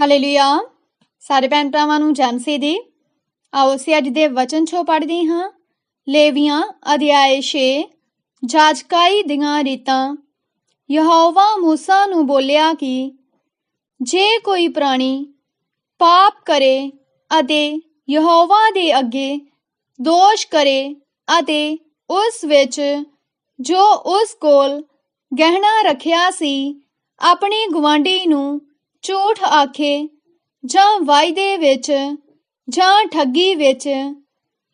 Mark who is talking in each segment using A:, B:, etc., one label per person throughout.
A: Hallelujah ਸਾਰੇ ਭੈਣ ਭਰਾਵਾਂ ਨੂੰ ਜੈ ਦੀ ਆਓ ਅਸੀਂ ਅੱਜ ਦੇ ਵਚਨ ਛੋ ਪੜ੍ਹਦੇ ਹਾਂ। ਲੇਵੀਆਂ ਅਧਿਆਇ 6 ਜਾਜਕਾਈ ਦੀਆਂ ਰੀਤਾਂ। ਯਹੋਵਾ ਮੂਸਾ ਨੂੰ ਬੋਲਿਆ ਕਿ ਜੇ ਕੋਈ ਪ੍ਰਾਣੀ ਪਾਪ ਕਰੇ ਅਤੇ ਯਹੋਵਾ ਦੇ ਅੱਗੇ ਦੋਸ਼ ਕਰੇ ਅਤੇ ਉਸ ਵਿੱਚ ਜੋ ਉਸ ਕੋਲ ਗਹਿਣਾ ਰੱਖਿਆ ਸੀ, ਆਪਣੇ ਗਵਾਂਢੀ ਨੂੰ ਝੂਠ ਆਖੇ, ਜਾਂ ਵਾਅਦੇ ਵਿੱਚ, ਜਾਂ ਠੱਗੀ ਵਿੱਚ,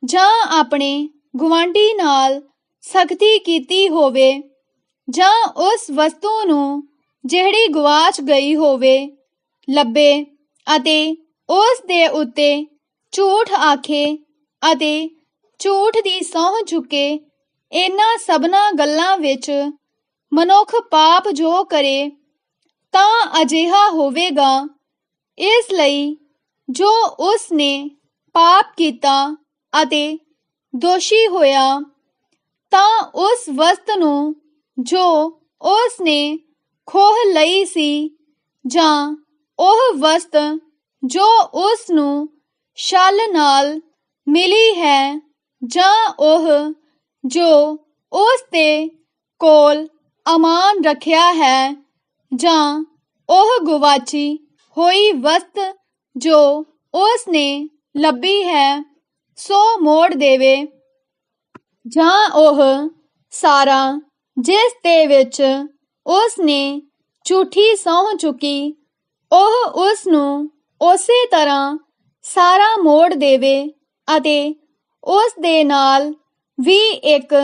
A: ਜਾਂ ਆਪਣੇ ਗਵਾਂਢੀ ਨਾਲ ਸਖਤੀ ਕੀਤੀ ਹੋਵੇ, ਜਾਂ ਉਸ ਵਸਤੂ ਨੂੰ ਜਿਹੜੀ ਗਵਾਚ ਗਈ ਹੋਵੇ, ਲੱਭੇ ਅਤੇ ਉਸ ਦੇ ਉੱਤੇ ਝੂਠ ਆਖੇ ਅਤੇ ਝੂਠ ਦੀ ਸਹੁੰ ਚੁੱਕੇ, ਇਹਨਾਂ ਸਭਨਾ ਗੱਲਾਂ ਵਿੱਚ ਮਨੁੱਖ ਪਾਪ ਜੋ ਕਰੇ ਤਾਂ ਅਜਿਹਾ ਹੋਵੇਗਾ। ਇਸ ਲਈ ਜੋ ਉਸ ਨੇ ਪਾਪ ਕੀਤਾ ਅਤੇ ਦੋਸ਼ੀ ਹੋਇਆ, ਤਾਂ ਉਸ ਵਸਤ ਨੂੰ ਜੋ ਉਸ ਨੇ ਖੋਹ ਲਈ ਸੀ ਜਾਂ ਉਹ ਵਸਤ ਜੋ ਉਸ ਨੂੰ ਛਲ ਨਾਲ ਮਿਲੀ ਹੈ ਜਾਂ ਉਹ ਜੋ ਉਸ ਦੇ ਕੋਲ ਅਮਾਨ ਰੱਖਿਆ ਹੈ ਜਾਂ ਉਹ ਗੁਆਚੀ ਹੋਈ ਵਸਤ ਜੋ ਉਸ ਨੇ ਲੱਭੀ ਹੈ, ਸੋ ਮੋੜ ਦੇਵੇ। ਜਾਂ ਉਹ ਸਾਰਾ ਜਿਸ ਦੇ ਵਿੱਚ ਉਸ ਨੇ ਝੂਠੀ ਸਹੁੰ ਚੁੱਕੀ, ਉਹ ਉਸ ਨੂੰ ਉਸੇ ਤਰ੍ਹਾਂ ਸਾਰਾ ਮੋੜ ਦੇਵੇ ਅਤੇ ਉਸ ਦੇ ਨਾਲ ਵੀ ਇੱਕ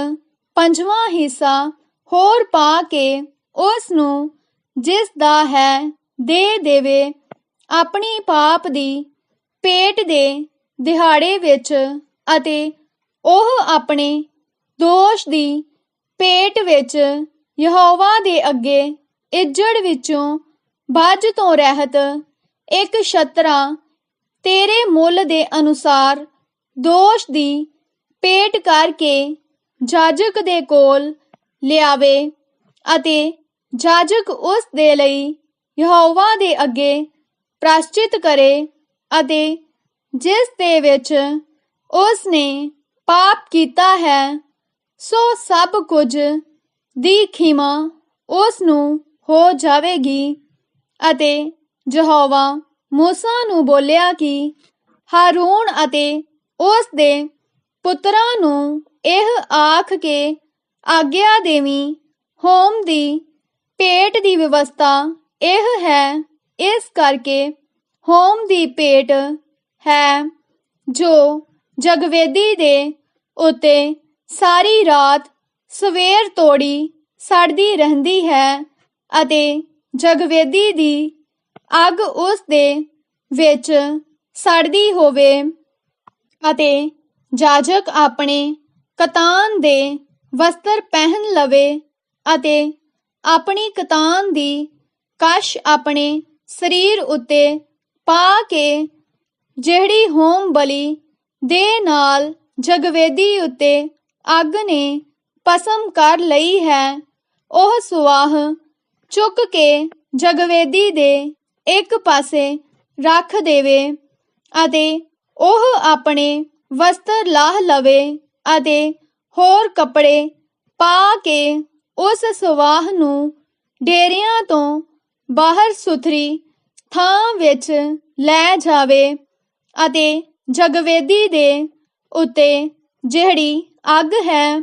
A: ਪੰਜਵਾਂ ਹਿੱਸਾ ਹੋਰ ਪਾ ਕੇ ਉਸ ਨੂੰ ਜਿਸ ਦਾ ਹੈ, ਦੇ ਦੇਵੇ, ਆਪਣੀ ਪਾਪ ਦੀ ਪੇਟ ਦੇ ਦਿਹਾੜੇ ਵਿੱਚ ਅਤੇ ਉਹ ਆਪਣੇ ਦੋਸ਼ ਦੀ ਪੇਟ ਵਿੱਚ ਯਹੋਵਾ ਦੇ ਅੱਗੇ ਇੱਜੜ ਵਿੱਚੋਂ ਬਾਝ ਤੋਂ ਰਹਿਤ ਇੱਕ ਛਤਰਾ ਤੇਰੇ ਮੁੱਲ ਦੇ ਅਨੁਸਾਰ ਦੋਸ਼ ਦੀ ਪੇਟ ਕਰਕੇ ਜਾਜਕ ਦੇ ਕੋਲ ਲਿਆਵੇ ਅਤੇ ਜਾਜਕ ਉਸ ਦੇ ਲਈ ਯਹੋਵਾ ਦੇ ਅੱਗੇ ਪ੍ਰਾਸ਼ਚਿਤ ਕਰੇ ਅਤੇ ਜਿਸ ਦੇ ਵਿੱਚ ਉਸ ਨੇ ਪਾਪ ਕੀਤਾ ਹੈ, ਸੋ ਸਭ ਕੁਝ ਦੀ ਖਿਮਾ ਉਸ ਨੂੰ ਹੋ ਜਾਵੇਗੀ। ਅਤੇ ਯਹੋਵਾ ਮੂਸਾ ਨੂੰ ਬੋਲਿਆ ਕਿ ਹਾਰੂਨ ਅਤੇ ਉਸ ਦੇ ਪੁੱਤਰਾਂ ਨੂੰ ਇਹ ਆਖ ਕੇ ਆਗਿਆ ਦੇਵੀ, ਹੋਮ ਦੀ ਪੇਟ ਦੀ ਵਿਵਸਥਾ ਇਹ ਹੈ, ਇਸ ਕਰਕੇ ਹੋਮ ਦੀ ਪੇਟ ਹੈ, ਜੋ ਜਗਵੇਦੀ ਦੇ ਉਤੇ ਸਾਰੀ ਰਾਤ ਸਵੇਰ ਤੋੜੀ ਸੜਦੀ ਰਹਿੰਦੀ ਹੈ ਅਤੇ ਜਗਵੇਦੀ ਦੀ ਅੱਗ ਉਸ ਦੇ ਵਿੱਚ ਸੜਦੀ ਹੋਵੇ ਅਤੇ ਜਾਜਕ ਆਪਣੇ ਕਤਾਨ ਦੇ ਵਸਤਰ ਪਹਿਨ ਲਵੇ ਅਤੇ ਆਪਣੀ ਕਤਾਨ ਦੀ ਕਸ਼ ਆਪਣੇ ਸਰੀਰ ਉੱਤੇ ਪਾ ਕੇ ਜਿਹੜੀ ਹੋਮ ਬਲੀ ਦੇ ਨਾਲ ਜਗਵੇਦੀ ਉੱਤੇ ਅੱਗ ਨੇ ਪਸਮ ਕਰ ਲਈ ਹੈ, ਉਹ ਸੁਆਹ ਚੁੱਕ ਕੇ ਜਗਵੇਦੀ ਦੇ ਇੱਕ ਪਾਸੇ ਰੱਖ ਦੇਵੇ ਅਤੇ ਉਹ ਆਪਣੇ ਵਸਤਰ ਲਾਹ ਲਵੇ ਅਤੇ ਹੋਰ ਕੱਪੜੇ ਪਾ ਕੇ ਉਸ ਸੁਵਾਹ ਨੂੰ ਡੇਰਿਆਂ ਤੋਂ ਬਾਹਰ ਸੁਥਰੀ ਥਾਂ ਵਿੱਚ ਲੈ ਜਾਵੇ ਅਤੇ ਜਗਵੇਦੀ ਦੇ ਉੱਤੇ ਜਿਹੜੀ ਅੱਗ ਹੈ,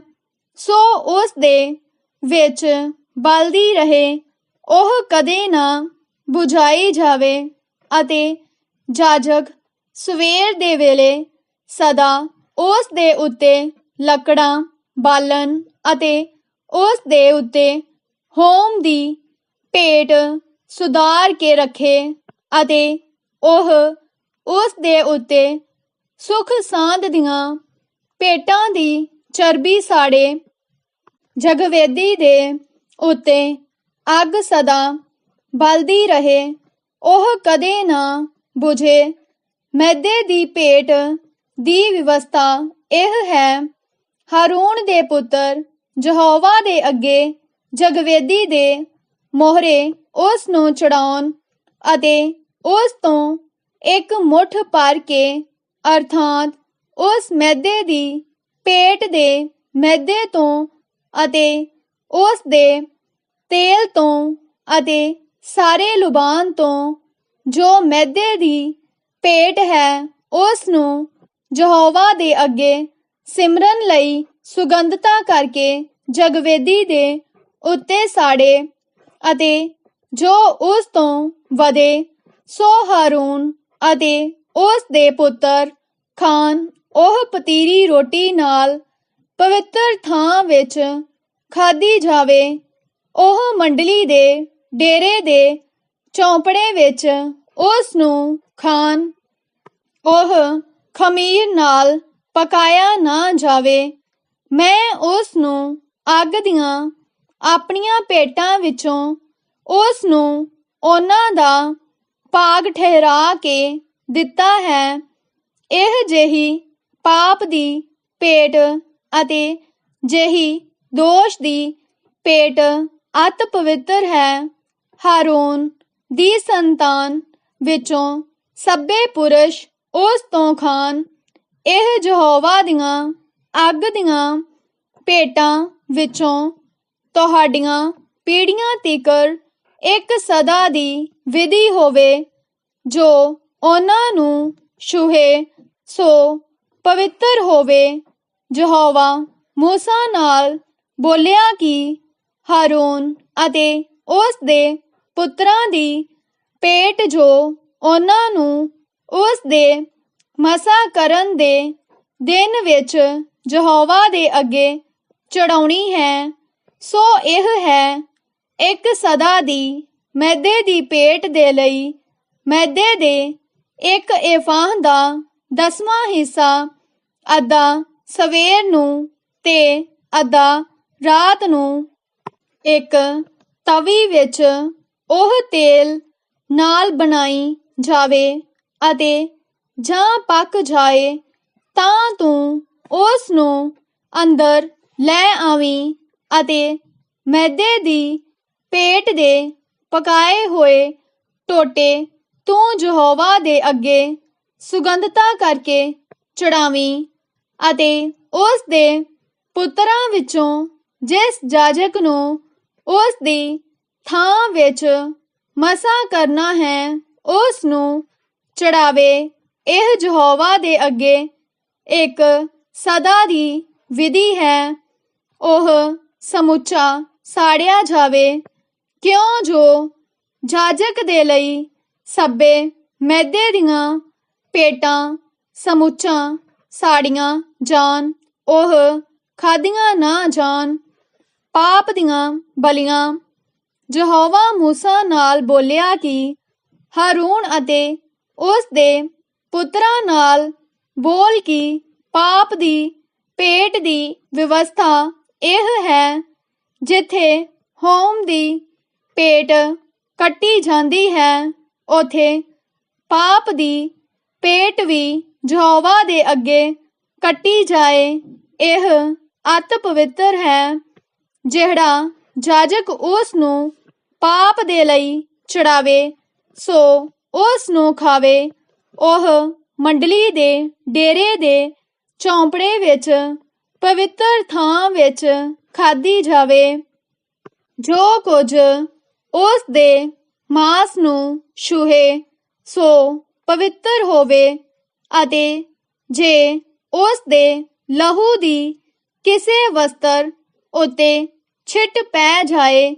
A: ਸੋ ਉਸ ਦੇ ਵਿੱਚ ਬਲਦੀ ਰਹੇ। ਉਹ ਕਦੇ ਨਾ 부ਝਾਈ ਜਾਵੇ ਅਤੇ ਜਾਜਕ ਸਵੇਰ ਦੇ ਵੇਲੇ ਸਦਾ ਉਸ ਦੇ ਉੱਤੇ ਲੱਕੜਾਂ, ਬਾਲਣ ਅਤੇ ਉਸ ਦੇ ਉੱਤੇ ਹੋਮ ਦੀ ਭੇਟ ਸੁਧਾਰ ਕੇ ਰੱਖੇ ਅਤੇ ਉਹ ਉਸ ਦੇ ਉੱਤੇ ਸੁਖ ਸਾਂਦ ਦੀਆਂ ਭੇਟਾਂ ਦੀ ਚਰਬੀ ਸਾੜੇ। ਜਗਵੇਦੀ ਦੇ ਉੱਤੇ ਅੱਗ ਸਦਾ ਬਲਦੀ ਰਹੇ। ਉਹ ਕਦੇ ਨਾ 부ਝੇ ਮੈਦੇ ਦੀ ਭੇਟ ਦੀ ਵਿਵਸਥਾ ਇਹ ਹੈ। ਹਾਰੂਨ ਦੇ ਪੁੱਤਰ ਯਹੋਵਾ ਦੇ ਅੱਗੇ ਜਗਵੇਦੀ ਦੇ ਮੋਹਰੇ ਉਸ ਨੂੰ ਚੜਾਉਣ ਅਤੇ ਉਸ ਤੋਂ ਇੱਕ ਮੁੱਠ ਭਰ ਕੇ ਅਰਥਾਤ ਉਸ ਮੈਦੇ ਦੀ ਪੇਟ ਦੇ ਮੈਦੇ ਤੋਂ ਅਤੇ ਉਸ ਦੇ ਤੇਲ ਤੋਂ ਅਤੇ ਸਾਰੇ ਲੁਬਾਨ ਤੋਂ ਜੋ ਮੈਦੇ ਦੀ ਪੇਟ ਹੈ, ਉਸ ਨੂੰ ਯਹੋਵਾ ਦੇ ਅੱਗੇ ਸਿਮਰਨ ਲਈ ਸੁਗੰਧਤਾ ਕਰਕੇ ਜਗਵੇਦੀ ਦੇ ਉੱਤੇ ਸਾੜੇ ਅਤੇ ਜੋ ਉਸ ਤੋਂ ਵਧੇ, ਸੋ ਹਾਰੂਨ ਅਤੇ ਉਸ ਦੇ ਪੁੱਤਰ ਖਾਨ ਉਹ ਪਤੀਰੀ ਰੋਟੀ ਨਾਲ ਪਵਿੱਤਰ ਥਾਂ ਵਿੱਚ ਖਾਦੀ ਜਾਵੇ, ਉਹ ਮੰਡਲੀ ਦੇ ਡੇਰੇ ਦੇ ਚੌਂਪੜੇ ਵਿੱਚ ਉਸ ਨੂੰ ਖਾਨ ਉਹ ਖਮੀਰ ਨਾਲ ਪਕਾਇਆ ਨਾ ਜਾਵੇ ਮੈਂ ਉਸ ਨੂੰ ਅੱਗ ਦੀਆਂ ਆਪਣੀਆਂ ਪੇਟਾਂ ਵਿੱਚੋਂ ਉਸ ਨੂੰ ਉਹਨਾਂ ਦਾ ਭਾਗ ਠਹਿਰਾ ਕੇ ਦਿੱਤਾ ਹੈ। ਇਹ ਜਿਹੀ ਪਾਪ ਦੀ ਪੇਟ ਅਤੇ ਜਿਹੀ ਦੋਸ਼ ਦੀ ਪੇਟ ਅਤ ਪਵਿੱਤਰ ਹੈ। ਹਾਰੂਨ ਦੀ ਸੰਤਾਨ ਵਿੱਚੋਂ ਸਭੇ ਪੁਰਸ਼ ਉਸ ਤੋਂ ਖਾਨ। ਇਹ ਯਹੋਵਾ ਦੀਆਂ ਅੱਗ ਦੀਆਂ ਪੇਟਾਂ ਵਿੱਚੋਂ ਤੁਹਾਡੀਆਂ ਪੀੜ੍ਹੀਆਂ ਤੀਕਰ ਇੱਕ ਸਦਾ ਦੀ ਵਿਧੀ ਹੋਵੇ, ਜੋ ਉਹਨਾਂ ਨੂੰ ਛੂਹੇ, ਸੋ ਪਵਿੱਤਰ ਹੋਵੇ। ਯਹੋਵਾ ਮੂਸਾ ਨਾਲ ਬੋਲਿਆ ਕਿ ਹਾਰੂਨ ਅਤੇ ਉਸ ਦੇ ਪੁੱਤਰਾਂ ਦੀ ਪੇਟ ਜੋ ਉਹਨਾਂ ਨੂੰ ਉਸ ਦੇ ਮਸਾ ਕਰਨ ਦੇ ਦਿਨ ਵਿੱਚ ਯਹੋਵਾ ਦੇ ਅੱਗੇ ਚੜਾਉਣੀ ਹੈ, ਸੋ ਇਹ ਹੈ, ਇੱਕ ਸਦਾ ਦੀ ਮੈਦੇ ਦੀ ਪੇਟ ਦੇ ਲਈ, ਮੈਦੇ ਦੇ ਇੱਕ ਏਫਾਹ ਦਾ ਦਸਵਾਂ ਹਿੱਸਾ, ਅੱਧਾ ਸਵੇਰ ਨੂੰ ਤੇ ਅੱਧਾ ਰਾਤ ਨੂੰ। ਇੱਕ ਤਵੀ ਵਿੱਚ ਉਹ ਤੇਲ ਨਾਲ ਬਣਾਈ ਜਾਵੇ ਅਤੇ ਜਾਂ ਪੱਕ ਜਾਏ, ਤਾਂ ਤੂੰ ਉਸ ਨੂੰ ਅੰਦਰ ਲੈ ਆਵੀਂ ਅਤੇ ਮੈਦੇ ਦੀ ਪੇਟ ਦੇ ਪਕਾਏ ਹੋਏ ਟੋਟੇ ਤੂੰ ਯਹੋਵਾ ਦੇ ਅੱਗੇ ਸੁਗੰਧਤਾ ਕਰਕੇ ਚੜਾਵੀਂ ਅਤੇ ਉਸ ਦੇ ਪੁੱਤਰਾਂ ਵਿੱਚੋਂ ਜਿਸ ਜਾਜਕ ਨੂੰ ਉਸ ਦੀ ਥਾਂ ਵਿੱਚ ਮਸਾ ਕਰਨਾ ਹੈ ਉਸ ਨੂੰ ਚੜਾਵੇ। ਇਹ ਯਹੋਵਾ ਦੇ ਅੱਗੇ ਇੱਕ ਸਦਾ ਦੀ ਵਿਧੀ ਹੈ। ਉਹ ਸਮੁੱਚਾ ਸਾੜਿਆ ਜਾਵੇ। ਕਿਉਂ ਜੋ ਜਾਜਕ ਦੇ ਲਈ ਸਭੇ ਮੈਦੇ ਦੀਆਂ ਪੇਟਾਂ ਸਮੁੱਚਾ ਸਾੜੀਆਂ ਜਾਣ, ਉਹ ਖਾਦੀਆਂ ਨਾ ਜਾਣ, ਪਾਪ ਦੀਆਂ ਬਲੀਆਂ। ਯਹੋਵਾ ਮੂਸਾ ਨਾਲ ਬੋਲਿਆ ਕਿ ਹਾਰੂਨ ਅਤੇ ਉਸ ਦੇ ਪੁੱਤਰਾਂ ਨਾਲ ਬੋਲ ਕਿ ਪਾਪ ਦੀ, ਪੇਟ ਦੀ ਵਿਵਸਥਾ ਇਹ ਹੈ ਜਿੱਥੇ ਹੋਮ ਦੀ ਪੇਟ ਕੱਟੀ ਜਾਂਦੀ ਹੈ, ਉਥੇ ਪਾਪ ਦੀ ਪੇਟ ਵੀ ਯਹੋਵਾ ਦੇ ਅੱਗੇ ਕੱਟੀ ਜਾਏ। ਇਹ ਅਤ ਪਵਿੱਤਰ ਹੈ, ਜਿਹੜਾ ਜਾਜਕ ਉਸ ਨੂੰ ਪਾਪ ਦੇ ਲਈ ਚੜਾਵੇ, ਸੋ ਉਸ ਨੂੰ ਖਾਵੇ। ਉਹ ਮੰਡਲੀ ਦੇ ਡੇਰੇ ਦੇ ਚੌਂਪੜੇ ਵਿੱਚ, ਪਵਿੱਤਰ ਥਾਂ ਵਿੱਚ ਖਾਦੀ ਜਾਵੇ। ਜੋ ਕੁਝ ਉਸ ਦੇ ਮਾਸ ਨੂੰ ਛੂਹੇ, ਸੋ ਪਵਿੱਤਰ ਹੋਵੇ। ਅਤੇ ਜੇ ਉਸ ਦੇ ਲਹੂ ਦੀ ਕਿਸੇ ਵਸਤਰ ਉਤੇ ਛਿੱਟ ਪੈ ਜਾਏ,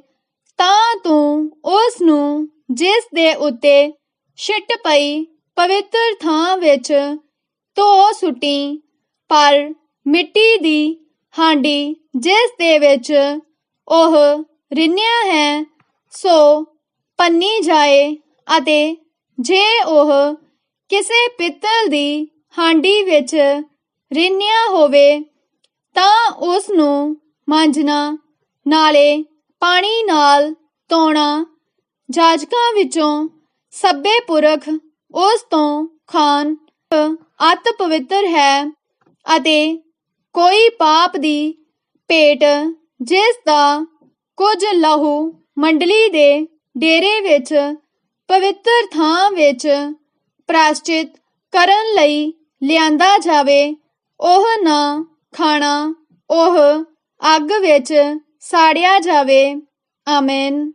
A: ਤਾਂ ਤੂੰ ਉਸ ਨੂੰ ਜਿਸ ਦੇ ਉੱਤੇ ਛਿੱਟ ਪਈ ਪਵਿੱਤਰ ਥਾਂ ਵਿੱਚ ਧੋ ਸੁੱਟੀ ਪਰ ਮਿੱਟੀ ਦੀ ਹਾਂਡੀ ਜਿਸ ਦੇ ਵਿੱਚ ਉਹ ਰਿੰਨਿਆ ਹੈ, ਸੋ ਪੰਨੀ ਜਾਏ ਅਤੇ ਜੇ ਉਹ ਕਿਸੇ ਪਿੱਤਲ ਦੀ ਹਾਂਡੀ ਵਿੱਚ ਰਿੰਨਿਆ ਹੋਵੇ, ਤਾਂ ਉਸ ਨੂੰ ਮਾਂਜਣਾ, ਨਾਲੇ ਪਾਣੀ ਨਾਲ ਧੋਣਾ। ਜਾਜਕਾਂ ਵਿੱਚੋਂ ਸਭੇ ਪੁਰਖ ਉਸ ਤੋਂ ਖਾਨ ਅਤ ਪਵਿੱਤਰ ਹੈ। ਅਤੇ ਕੋਈ ਪਾਪ ਦੀ ਪੇਟ ਜਿਸ ਦਾ ਕੁਝ ਲਹੂ ਮੰਡਲੀ ਦੇ ਡੇਰੇ ਵਿੱਚ, ਪਵਿੱਤਰ ਥਾਂ ਵਿੱਚ ਪ੍ਰਾਸ਼ਚਿਤ ਕਰਨ ਲਈ ਲਿਆਂਦਾ ਜਾਵੇ, ਉਹ ਨਾ ਖਾਣਾ, ਉਹ ਅੱਗ ਵਿੱਚ ਸਾੜਿਆ ਜਾਵੇ। ਆਮੇਨ।